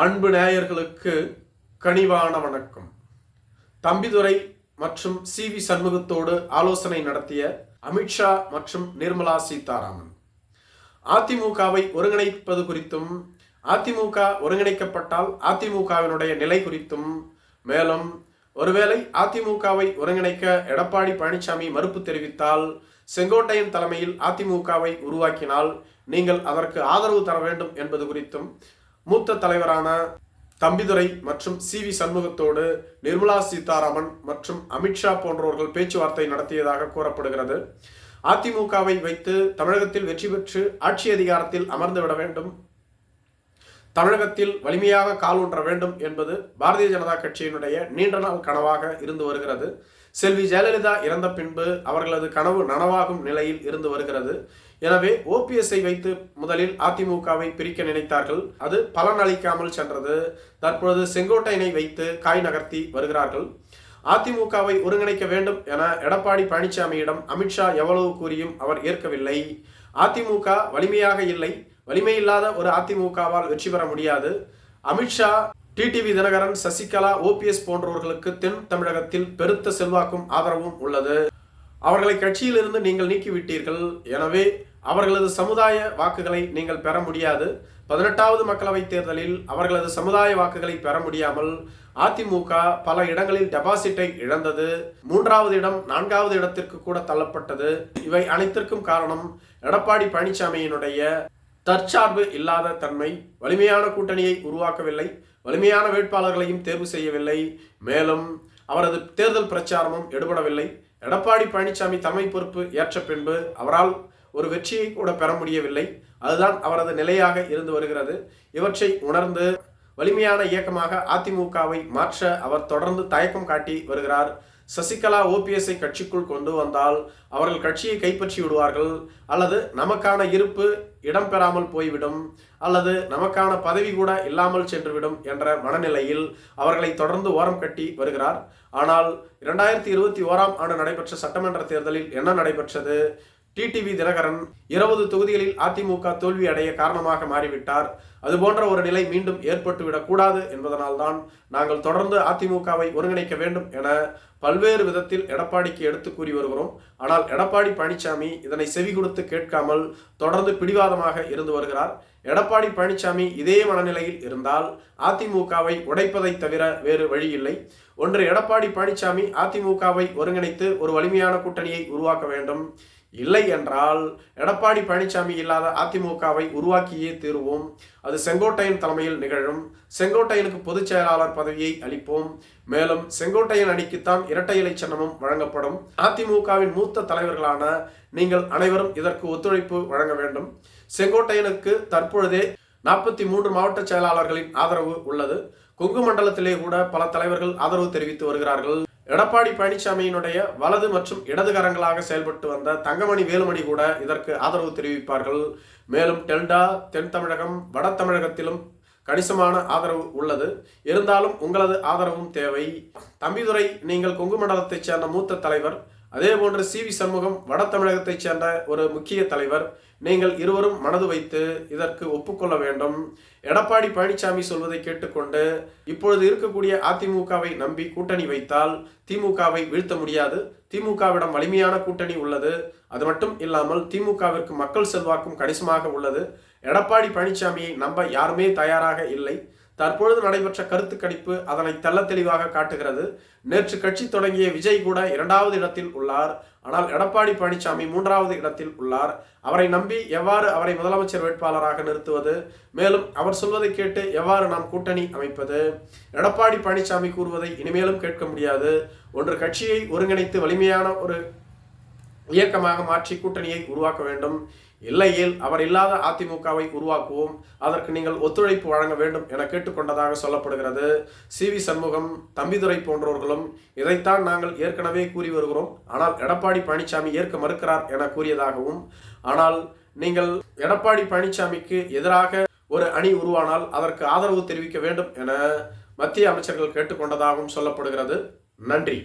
அன்பு நேயர்களுக்கு கனிவான வணக்கம். தம்பிதுரை மற்றும் சி வி சண்முகத்தோடு ஆலோசனை நடத்திய அமித்ஷா மற்றும் நிர்மலா சீதாராமன். அதிமுகவை ஒருங்கிணைப்பது குறித்தும் அதிமுக ஒருங்கிணைக்கப்பட்டால் அதிமுகவினுடைய நிலை குறித்தும் மேலும் ஒருவேளை அதிமுகவை ஒருங்கிணைக்க எடப்பாடி பழனிசாமி மறுப்பு தெரிவித்தால் செங்கோட்டையன் தலைமையில் அதிமுகவை உருவாக்கினால் நீங்கள் அதற்கு ஆதரவு தர வேண்டும் என்பது குறித்தும் மூத்த தலைவரான தம்பிதுரை மற்றும் சி வி சண்முகத்தோடு நிர்மலா சீதாராமன் மற்றும் அமித்ஷா போன்றவர்கள் பேச்சுவார்த்தை நடத்தியதாக கூறப்படுகிறது. அதிமுகவை வைத்து தமிழகத்தில் வெற்றி பெற்று ஆட்சி அதிகாரத்தில் அமர்ந்துவிட வேண்டும். தமிழகத்தில் வலிமையாக கால் ஊன்ற வேண்டும் என்பது பாரதிய ஜனதா கட்சியினுடைய நீண்ட நாள் கனவாக இருந்து வருகிறது. செல்வி ஜெயலலிதா இறந்த பின்பு அவர்களது கனவு நனவாகும் நிலையில் இருந்து வருகிறது. எனவே ஓபிஎஸ்ஐ வைத்து முதலில் அதிமுகவை பிரிக்க நினைத்தார்கள். அது பலன் அளிக்காமல் சென்றது. தற்பொழுது செங்கோட்டையனை வைத்து காய் நகர்த்தி வருகிறார்கள். அதிமுகவை ஒருங்கிணைக்க வேண்டும் என எடப்பாடி பழனிசாமியிடம் அமித்ஷா எவ்வளவு கூறியும் அவர் ஏற்கவில்லை. அதிமுக வலிமையாக இல்லை. வலிமையில்லாத ஒரு அதிமுகவால் வெற்றி பெற முடியாது. அமித்ஷா டிடிவி தினகரன் சசிகலா ஓபிஎஸ் போன்றவர்களுக்கு தென் தமிழகத்தில் பெருத்த செல்வாக்கும் ஆதரவும் உள்ளது. அவர்களை கட்சியிலிருந்து நீங்கள் நீக்கிவிட்டீர்கள். எனவே அவர்களது சமுதாய வாக்குகளை நீங்கள் பெற முடியாது. பதினெட்டாவது மக்களவைத் தேர்தலில் அவர்களது சமுதாய வாக்குகளை பெற முடியாமல் அதிமுக பல இடங்களில் டெபாசிட்டை இழந்தது. மூன்றாவது இடம் நான்காவது இடத்திற்கு கூட தள்ளப்பட்டது. இவை அனைத்திற்கும் காரணம் எடப்பாடி பழனிசாமியினுடைய தற்சார்பு இல்லாத தன்மை வலிமையான கூட்டணியை உருவாக்கவில்லை வலிமையான வேட்பாளர்களையும் தேர்வு செய்யவில்லை. மேலும் அவரது தேர்தல் பிரச்சாரமும் எடுபடவில்லை. எடப்பாடி பழனிசாமி தலைமை பொறுப்பு ஏற்ற பின்பு அவரால் ஒரு வெற்றியை கூட பெற முடியவில்லை. அதுதான் அவரது நிலையாக இருந்து வருகிறது. இவற்றை உணர்ந்து வலிமையான இயக்கமாக அதிமுகவை மாற்ற அவர் தொடர்ந்து தயக்கம் காட்டி வருகிறார். சசிகலா ஓபிஎஸ்ஐ கட்சிக்குள் கொண்டு வந்தால் அவர்கள் கட்சியை கைப்பற்றி விடுவார்கள் அல்லது நமக்கான இருப்பு இடம் பெறாமல் போய்விடும் அல்லது நமக்கான பதவி கூட இல்லாமல் சென்றுவிடும் என்ற மனநிலையில் அவர்களை தொடர்ந்து ஓரம் கட்டி வருகிறார். ஆனால் இரண்டாயிரத்தி இருபத்தி ஓராம் ஆண்டு நடைபெற்ற சட்டமன்ற தேர்தலில் என்ன நடைபெற்றது? டிடிவி தினகரன் இருபது தொகுதிகளில் அதிமுக தோல்வி அடைய காரணமாக மாறிவிட்டார். அதுபோன்ற ஒரு நிலை மீண்டும் ஏற்பட்டுவிடக்கூடாது என்பதனால்தான் நாங்கள் தொடர்ந்து அதிமுகவை ஒருங்கிணைக்க வேண்டும் என பல்வேறு விதத்தில் எடப்பாடிக்கு எடுத்து கூறி வருகிறோம். ஆனால் எடப்பாடி பழனிசாமி இதனை செவி கொடுத்து கேட்காமல் தொடர்ந்து பிடிவாதமாக இருந்து வருகிறார். எடப்பாடி பழனிசாமி இதே மனநிலையில் இருந்தால் அதிமுகவை உடைப்பதை தவிர வேறு வழி இல்லை ஒன்று எடப்பாடி பழனிசாமி அதிமுகவை ஒருங்கிணைத்து ஒரு வலிமையான கூட்டணியை உருவாக்க வேண்டும். இல்லை என்றால் எடப்பாடி பழனிசாமி இல்லாத அதிமுகவை உருவாக்கியே தீருவோம். அது செங்கோட்டையன் தலைமையில் நிகழும். செங்கோட்டையனுக்கு பொதுச் செயலாளர் பதவியை அளிப்போம். மேலும் செங்கோட்டையன் அணிக்குத்தான் இரட்டை இலை சின்னமும் வழங்கப்படும். அதிமுகவின் மூத்த தலைவர்களான நீங்கள் அனைவரும் இதற்கு ஒத்துழைப்பு வழங்க வேண்டும். செங்கோட்டையனுக்கு தற்பொழுதே நாற்பத்தி மூன்று மாவட்ட செயலாளர்களின் ஆதரவு உள்ளது. கொங்கு மண்டலத்திலே கூட பல தலைவர்கள் ஆதரவு தெரிவித்து வருகிறார்கள். எடப்பாடி பழனிசாமியினுடைய வலது மற்றும் இடதுகரங்களாக செயல்பட்டு வந்த தங்கமணி வேலுமணி கூட இதற்கு ஆதரவு தெரிவிப்பார்கள். மேலும் டெல்டா தென் தமிழகம் வட தமிழகத்திலும் கணிசமான ஆதரவு உள்ளது. இருந்தாலும் உங்களது ஆதரவும் தேவை. தம்பிதுரை நீங்கள் கொங்கு மண்டலத்தைச் சேர்ந்த மூத்த தலைவர் அதே போன்று சி வி சண்முகம் வட தமிழகத்தைச் சேர்ந்த ஒரு முக்கிய தலைவர். நீங்கள் இருவரும் மனது வைத்து இதற்கு ஒப்புக்கொள்ள வேண்டும். எடப்பாடி பழனிசாமி சொல்வதை கேட்டுக்கொண்டு இப்பொழுது இருக்கக்கூடிய அதிமுகவை நம்பி கூட்டணி வைத்தால் திமுகவை வீழ்த்த முடியாது. திமுகவிடம் வலிமையான கூட்டணி உள்ளது. அது மட்டும் இல்லாமல் திமுகவிற்கு மக்கள் செல்வாக்கும் கணிசமாக உள்ளது. எடப்பாடி பழனிசாமியை நம்ப யாருமே தயாராக இல்லை. தற்பொழுது நடைபெற்ற கருத்து கணிப்பு அதனை தெள்ள தெளிவாக காட்டுகிறது. நேற்று கட்சி தொடங்கிய விஜய் கூட இரண்டாவது இடத்தில் உள்ளார். ஆனால் எடப்பாடி பழனிசாமி மூன்றாவது இடத்தில் உள்ளார். அவரை நம்பி எவ்வாறு அவரை முதலமைச்சர் வேட்பாளராக நிறுத்துவது? மேலும் அவர் சொல்வதை கேட்டு எவ்வாறு நாம் கூட்டணி அமைப்பது? எடப்பாடி பழனிசாமி கூறுவதை இனிமேலும் கேட்க முடியாது. ஒன்று கட்சியை ஒருங்கிணைத்து வலிமையான ஒரு இயக்கமாக மாற்றி கூட்டணியை உருவாக்க வேண்டும். இல்லையில் அவர் இல்லாத அதிமுகவை உருவாக்குவோம் அதற்கு நீங்கள் ஒத்துழைப்பு வழங்க வேண்டும் என கேட்டுக்கொண்டதாக சொல்லப்படுகிறது. சி. வி. சண்முகம் தம்பிதுரை போன்றவர்களும் இதைத்தான் நாங்கள் ஏற்கனவே கூறி வருகிறோம். ஆனால் எடப்பாடி பழனிசாமி ஏற்க மறுக்கிறார் என கூறியதாகவும் ஆனால் நீங்கள் எடப்பாடி பழனிசாமிக்கு எதிராக ஒரு அணி உருவானால் அதற்கு ஆதரவு தெரிவிக்க வேண்டும் என மத்திய அமைச்சர்கள் கேட்டுக்கொண்டதாகவும் சொல்லப்படுகிறது. நன்றி.